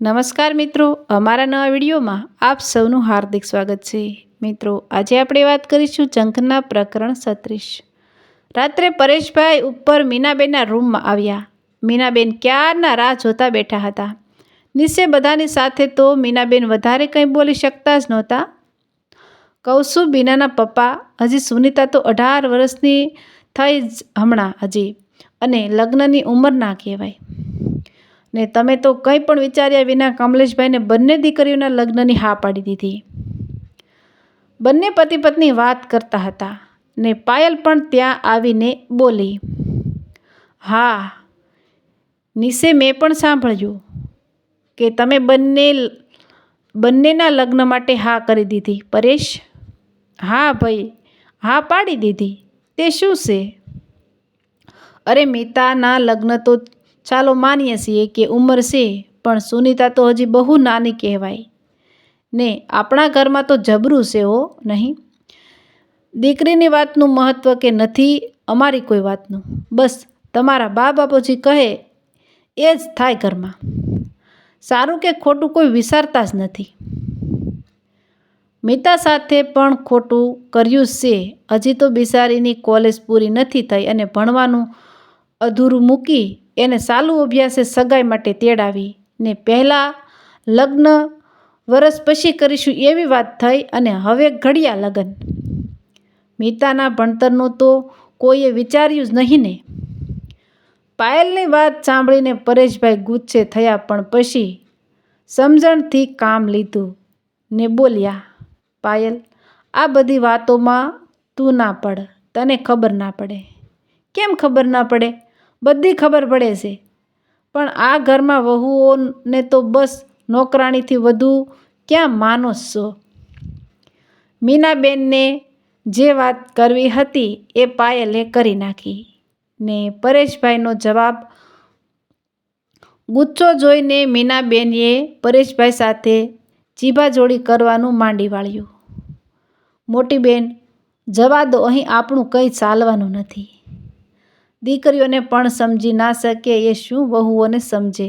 નમસ્કાર મિત્રો, અમારા નવા વિડીયોમાં આપ સૌનું હાર્દિક સ્વાગત છે. મિત્રો, આજે આપણે વાત કરીશું જંખના પ્રકરણ સત્રીસ. રાત્રે પરેશભાઈ ઉપર મીનાબેનના રૂમમાં આવ્યા. મીનાબેન ક્યારના રાહ જોતા બેઠા હતા. નિશ્ચય બધાની સાથે તો મીનાબેન વધારે કંઈ બોલી શકતા જ નહોતા. કૌસુ બીનાના પપ્પા, હજી સુનિતા તો અઢાર વર્ષની થઈ જ હમણાં હજી. અને લગ્નની ઉંમર ના કહેવાય. ને તમે તો કંઈ પણ વિચાર્યા વિના કમલેશભાઈને બંને દીકરીઓના લગ્નની હા પાડી દીધી. બંને પતિ પત્ની વાત કરતા હતા ને પાયલ પણ ત્યાં આવીને બોલી, હા, નિશે મેં પણ સાંભળ્યું કે તમે બંને બંનેના લગ્ન માટે હા કરી દીધી. પરેશ, હા ભાઈ, હા પાડી દીધી. તે શું છે? અરે મિતાના લગ્ન તો ચાલો માનીએ છીએ કે ઉંમર છે, પણ સુનિતા તો હજી બહુ નાની કહેવાય. ને આપણા ઘરમાં તો જબરું છે હો, નહીં? દીકરીની વાતનું મહત્ત્વ કે નથી, અમારી કોઈ વાતનું. બસ, તમારા બા બાપુજી કહે, એ જ થાય ઘરમાં. સારું કે ખોટું કોઈ વિચારતા જ નથી. મિતા સાથે પણ ખોટું કર્યું છે. હજી તો બિચારીની કોલેજ પૂરી નથી થઈ અને ભણવાનું અધૂરું મૂકી એને ચાલુ અભ્યાસે સગાઈ માટે તેડાવી ને પહેલાં લગ્ન વરસ પછી કરીશું એવી વાત થઈ અને હવે ઘડિયા લગ્ન. મીતાના ભણતરનું તો કોઈએ વિચાર્યું જ નહીં ને. પાયલની વાત સાંભળીને પરેશભાઈ ગુસ્સે થયા પણ પછી સમજણથી કામ લીધું ને બોલ્યા, પાયલ, આ બધી વાતોમાં તું ના પડ, તને ખબર ના પડે. કેમ ખબર ના પડે? બધી ખબર પડે છે. પણ આ ઘરમાં વહુઓને તો બસ નોકરાણીથી વધુ ક્યાં માનો છો? મીનાબેનને જે વાત કરવી હતી એ પાયલે કરી નાખી. ને પરેશભાઈનો જવાબ ગુચ્છો જોઈને મીનાબેનએ પરેશભાઈ સાથે જીભાજોડી કરવાનું માંડી વાળ્યું. મોટી બેન, જવા દો, અહીં આપણું કંઈ ચાલવાનું નથી. દીકરીઓને પણ સમજી ના શકે એ શું વહુઓને સમજે?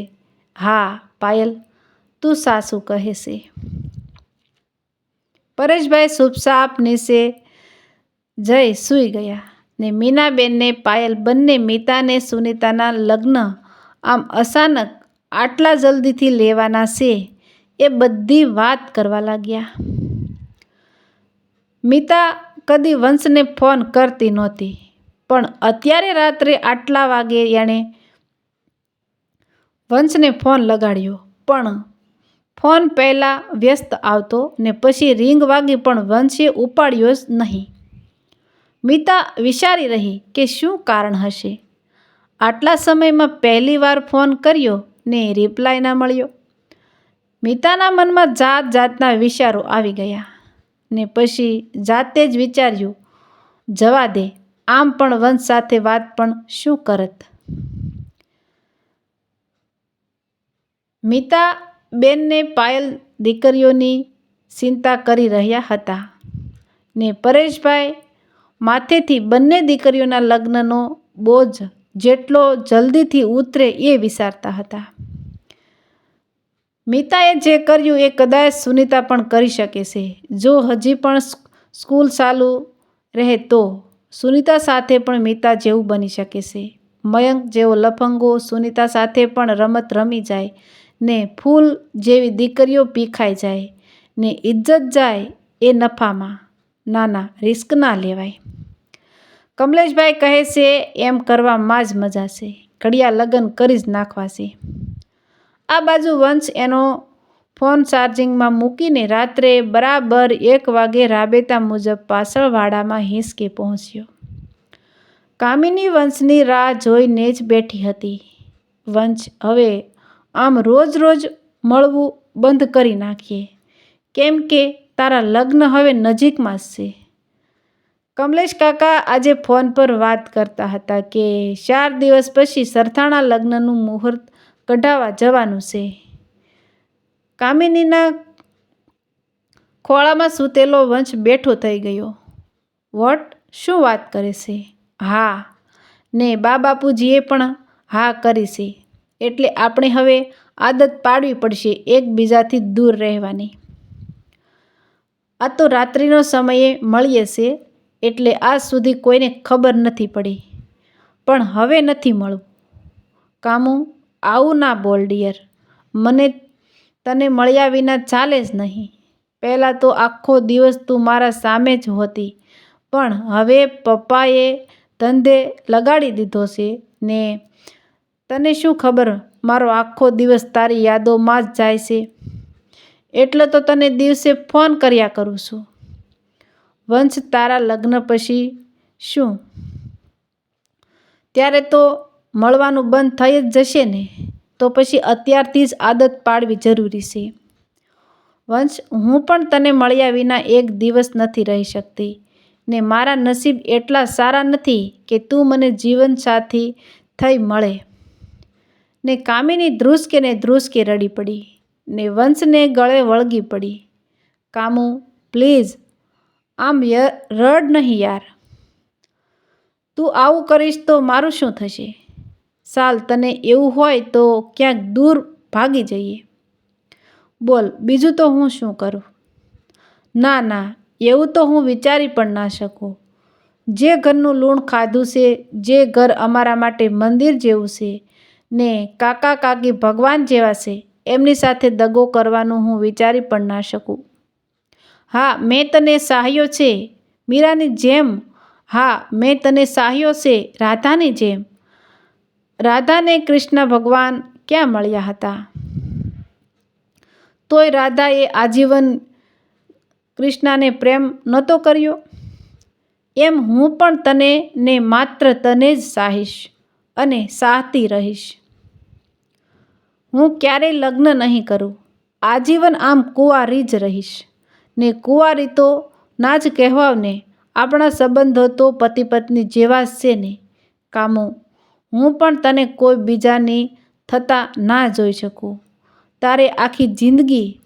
હા, પાયલ, તું સાસુ કહે છે પરેશભાઈ સુપસાપ નીચે જઈ સૂઈ ગયા ને મીનાબેનને પાયલ બંને મીતાને સુનિતાના લગ્ન આમ અચાનક આટલા જલ્દીથી લેવાના છે એ બધી વાત કરવા લાગ્યા. મિતા કદી વંશને ફોન કરતી નહોતી. પણ અત્યારે રાત્રે આટલા વાગે એણે વંશને ફોન લગાડ્યો. પણ ફોન પહેલાં વ્યસ્ત આવતો ને પછી રિંગ વાગી પણ વંશે ઉપાડ્યો જ નહીં. મિતા વિચારી રહી કે શું કારણ હશે. આટલા સમયમાં પહેલી વાર ફોન કર્યો ને રિપ્લાય ના મળ્યો. મિતાના મનમાં જાત જાતના વિચારો આવી ગયા ને પછી જાતે જ વિચાર્યું, જવા દે આમ પણ વંશ સાથે વાત પણ શું કરત? મિતા બેનને પાયલ દીકરીઓની ચિંતા કરી રહ્યા હતા ને પરેશભાઈ માથેથી બંને દીકરીઓના લગ્નનો બોજ જેટલો જલ્દીથી ઉતરે એ વિચારતા હતા. મિતાએ જે કર્યું એ કદાચ સુનિતા પણ કરી શકે છે. જો હજી પણ સ્કૂલ ચાલુ રહે તો સુનિતા સાથે પણ મિતા જેવું બની શકે છે. મયંક જેવો લફંગો સુનિતા સાથે પણ રમત રમી જાય ને ફૂલ જેવી દીકરીઓ પીખાઈ જાય ને ઇજ્જત જાય એ નફામાં. ના ના રિસ્ક ના લેવાય. કમલેશભાઈ કહે છે, એમ કરવામાં જ મજા છે. ઘડિયા લગ્ન કરી જ નાખવા છે. આ બાજુ વંશ એનો ફોન ચાર્જિંગમાં મૂકીને રાત્રે બરાબર એક વાગે રાબેતા મુજબ પાછળવાડામાં હિંસકે પહોંચ્યો. કામિની વંશની રાહ જોઈને જ બેઠી હતી. વંશ, હવે આમ રોજ રોજ મળવું બંધ કરી નાખીએ. કેમ કે તારા લગ્ન હવે નજીકમાં જ છે. કમલેશ કાકા આજે ફોન પર વાત કરતા હતા કે ચાર દિવસ પછી સરથાણા લગ્નનું મુહૂર્ત કઢાવવા જવાનું છે. કામિનીના ખોળામાં સૂતેલો વંશ બેઠો થઈ ગયો. વોટ? શું વાત કરે છે? હા. ને બા બાપુજીએ પણ હા કરી છે. એટલે આપણે હવે આદત પાડવી પડશે એકબીજાથી દૂર રહેવાની. આ તો રાત્રિનો સમયે મળીએ છે, એટલે આજ સુધી કોઈને ખબર નથી પડી. પણ હવે નથી મળવું કામુ, આવું ના બોલ, ડિયર. મને તને મળ્યા વિના ચાલે જ નહીં. પહેલાં તો આખો દિવસ તું મારા સામે જ હોતી. પણ હવે પપ્પાએ ધંધે લગાડી દીધો છે ને તને શું ખબર મારો આખો દિવસ તારી યાદોમાં જ જાય છે? એટલે તો તને દિવસે ફોન કર્યા કરું છું. વંશ તારા લગ્ન પછી શું? ત્યારે તો મળવાનું બંધ થઈ જ જશે ને? તો પછી અત્યારથી જ આદત પાડવી જરૂરી છે. વંશ, હું પણ તને મળ્યા વિના એક દિવસ નથી રહી શકતી. ને મારા નસીબ એટલા સારા નથી કે તું મને જીવનસાથી થઈ મળે. ને કામિની ધ્રુસકે ને ધ્રુસકે રડી પડી ને વંશને ગળે વળગી પડી. કામુ, પ્લીઝ, આમ રડ નહીં યાર. તું આવું કરીશ તો મારું શું થશે? સાલ, તને એવું હોય તો ક્યાંક દૂર ભાગી જઈએ. બોલ, બીજું તો હું શું કરું? ના ના એવું તો હું વિચારી પણ ના શકું. જે ઘરનું લૂણ ખાધું છે, જે ઘર અમારા માટે મંદિર જેવું છે, ને કાકા કાકી ભગવાન જેવા છે, એમની સાથે દગો કરવાનું હું વિચારી પણ ના શકું. હા, મેં તને સાહ્યો છે, મીરાની જેમ. હા, મેં તને સાહ્યો છે, રાધાની જેમ. રાધાને કૃષ્ણ ભગવાન ક્યાં મળ્યા હતા? તોય રાધાએ આજીવન કૃષ્ણને પ્રેમ નહોતો કર્યો. એમ હું પણ તને ને માત્ર તને જ સાહીશ અને સાહતી રહીશ. હું ક્યારેય લગ્ન નહીં કરું. આજીવન આમ કુંવારી જ રહીશ. ને કુંવારી તો ના જ કહેવાવને. આપણા સંબંધો તો પતિ પત્ની જેવા જ છે ને. કામો. હું પણ તને કોઈ બીજાની થતાં ના જોઈ શકું. તારે આખી જિંદગી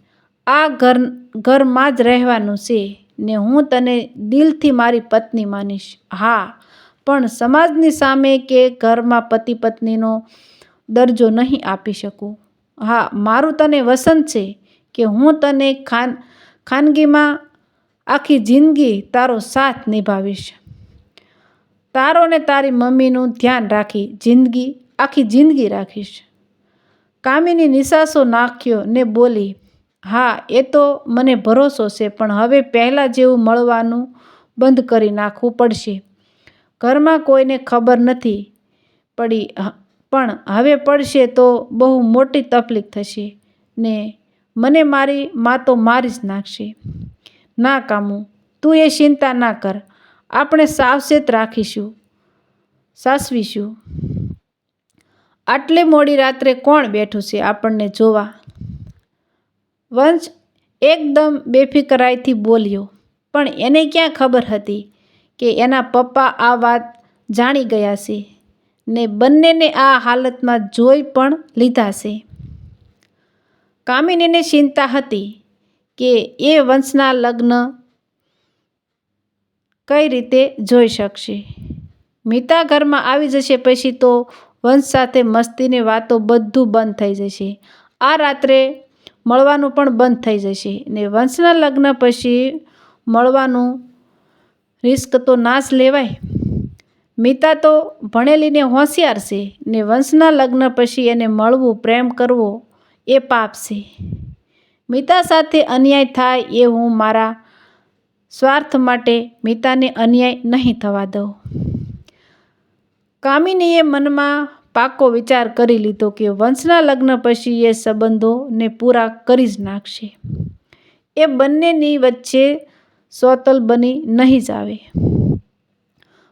આ ઘર ઘરમાં જ રહેવાનું છે ને હું તને દિલથી મારી પત્ની માનીશ. હા, પણ સમાજની સામે કે ઘરમાં પતિ પત્નીનો દરજ્જો નહીં આપી શકું. હા, મારું તને વસંત છે કે હું તને ખાન, ખાનગીમાં આખી જિંદગી તારો સાથ નિભાવીશ. તારો ને તારી મમ્મીનું ધ્યાન રાખી જિંદગી, આખી જિંદગી રાખીશ. કામિની નિશાસો નાખ્યો ને બોલી હા, એ તો મને ભરોસો છે, પણ હવે પહેલાં જેવું મળવાનું બંધ કરી નાખવું પડશે. ઘરમાં કોઈને ખબર નથી પડી પણ હવે પડશે તો બહુ મોટી તકલીફ થશે ને મને મારી મા તો મારી જ નાખશે. ના, કામું, તું એ ચિંતા ના કર. આપણે સાવચેત રાખીશું, સાસવીશું. આટલે મોડી રાત્રે કોણ બેઠું છે આપણને જોવા? વંશ એકદમ બેફિકરાઈથી બોલ્યો. પણ એને ક્યાં ખબર હતી કે એના પપ્પા આ વાત જાણી ગયા છે ને બંનેને આ હાલતમાં જોઈ પણ લીધા છે. કામિનીને ચિંતા હતી કે એ વંશના લગ્ન કઈ રીતે જોઈ શકશે. મિતા ઘરમાં આવી જશે પછી તો વંશ સાથે મસ્તીની વાતો બધું બંધ થઈ જશે. આ રાત્રે મળવાનું પણ બંધ થઈ જશે. ને વંશના લગ્ન પછી મળવાનું રિસ્ક તો નાશ લેવાય. મિતા તો ભણેલીને હોશિયાર છે. ને વંશના લગ્ન પછી એને મળવું, પ્રેમ કરવો એ પાપ છે. મિતા સાથે અન્યાય થાય એ હું મારા સ્વાર્થ માટે મિતાને અન્યાય નહીં થવા દઉં. કામિનીએ મનમાં પાકો વિચાર કરી લીધો કે વંશના લગ્ન પછી એ સંબંધોને પૂરા કરી જ નાખશે. એ બંનેની વચ્ચે સોતલ બની નહીં જ આવે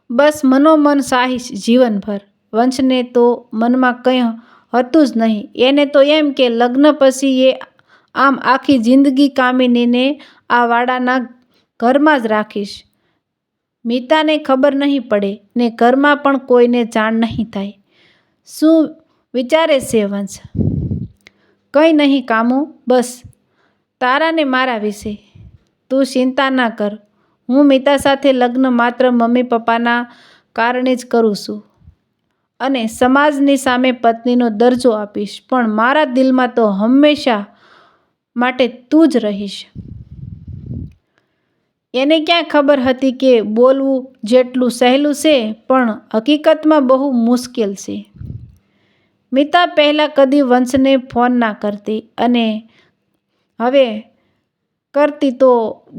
બસ મનોમન સાહીશ જીવનભર. વંશને તો મનમાં કંઈ હતું જ નહીં. એને તો એમ કે લગ્ન પછી એ આમ આખી જિંદગી કામિનીને આ વાડાના ઘરમાં જ રાખીશ. મિતાને ખબર નહીં પડે ને ઘરમાં પણ કોઈને જાણ નહીં થાય. શું વિચારે છે વંશ? કંઈ નહીં કામો, બસ. તારાને મારા વિશે તું ચિંતા ના કર. હું મિતા સાથે લગ્ન માત્ર મમ્મી પપ્પાના કારણે જ કરું છું. અને સમાજની સામે પત્નીનો દરજ્જો આપીશ, પણ મારા દિલમાં તો હંમેશા માટે તું જ રહીશ. એને ક્યાં ખબર હતી કે બોલવું જેટલું સહેલું છે, પણ હકીકતમાં બહુ મુશ્કેલ છે. મિતા પહેલાં કદી વંશને ફોન ના કરતી અને હવે કરતી તો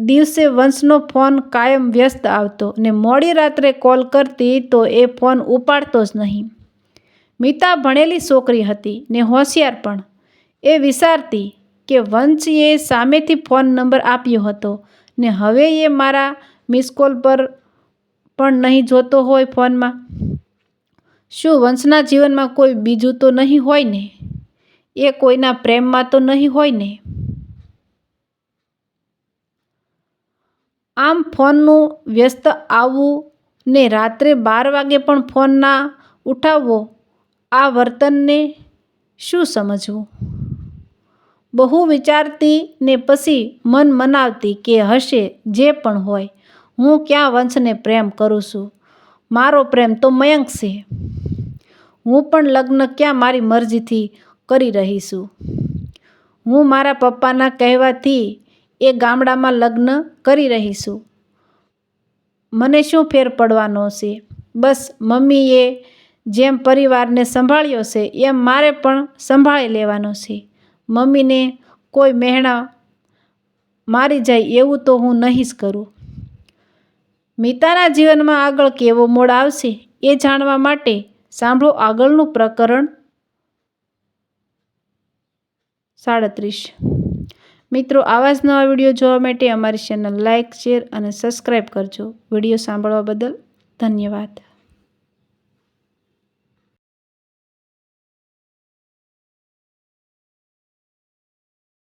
દિવસે વંશનો ફોન કાયમ વ્યસ્ત આવતો ને મોડી રાત્રે કોલ કરતી તો એ ફોન ઉપાડતો જ નહીં. મિતા ભણેલી છોકરી હતી ને હોશિયાર પણ. એ વિચારતી કે વંશીએ સામેથી ફોન નંબર આપ્યો હતો ને હવે એ મારા મિસ કોલ પર પણ નહીં જોતો હોય ફોનમાં. શું વંશના જીવનમાં કોઈ બીજું તો નહીં હોય ને? એ કોઈના પ્રેમમાં તો નહીં હોય ને? આમ ફોનનું વ્યસ્ત આવવું ને રાત્રે બાર વાગે પણ ફોન ના ઉઠાવવો, આ વર્તનને શું સમજવું? બહુ વિચારતી ને પછી મન મનાવતી કે હશે જે પણ હોય, હું ક્યાં વંશને પ્રેમ કરું છું? મારો પ્રેમ તો મયંક છે. હું પણ લગ્ન ક્યાં મારી મરજીથી કરી રહી છું હું મારા પપ્પાના કહેવાથી એ ગામડામાં લગ્ન કરી રહી છું મને શું ફેર પડવાનો છે? બસ મમ્મીએ જેમ પરિવારને સંભાળ્યો છે, એમ મારે પણ સંભાળી લેવાનો છે. મમ્મીને કોઈ મહેણા મારી જાય એવું તો હું નહીં જ કરું. મિતાના જીવનમાં આગળ કેવો મોડ આવશે એ જાણવા માટે સાંભળો આગળનું પ્રકરણ સાડત્રીસ. મિત્રો, આવા જ નવા વીડિયો જોવા માટે અમારી ચેનલ લાઇક શેર અને સબસ્ક્રાઈબ કરજો. વીડિયો સાંભળવા બદલ ધન્યવાદ.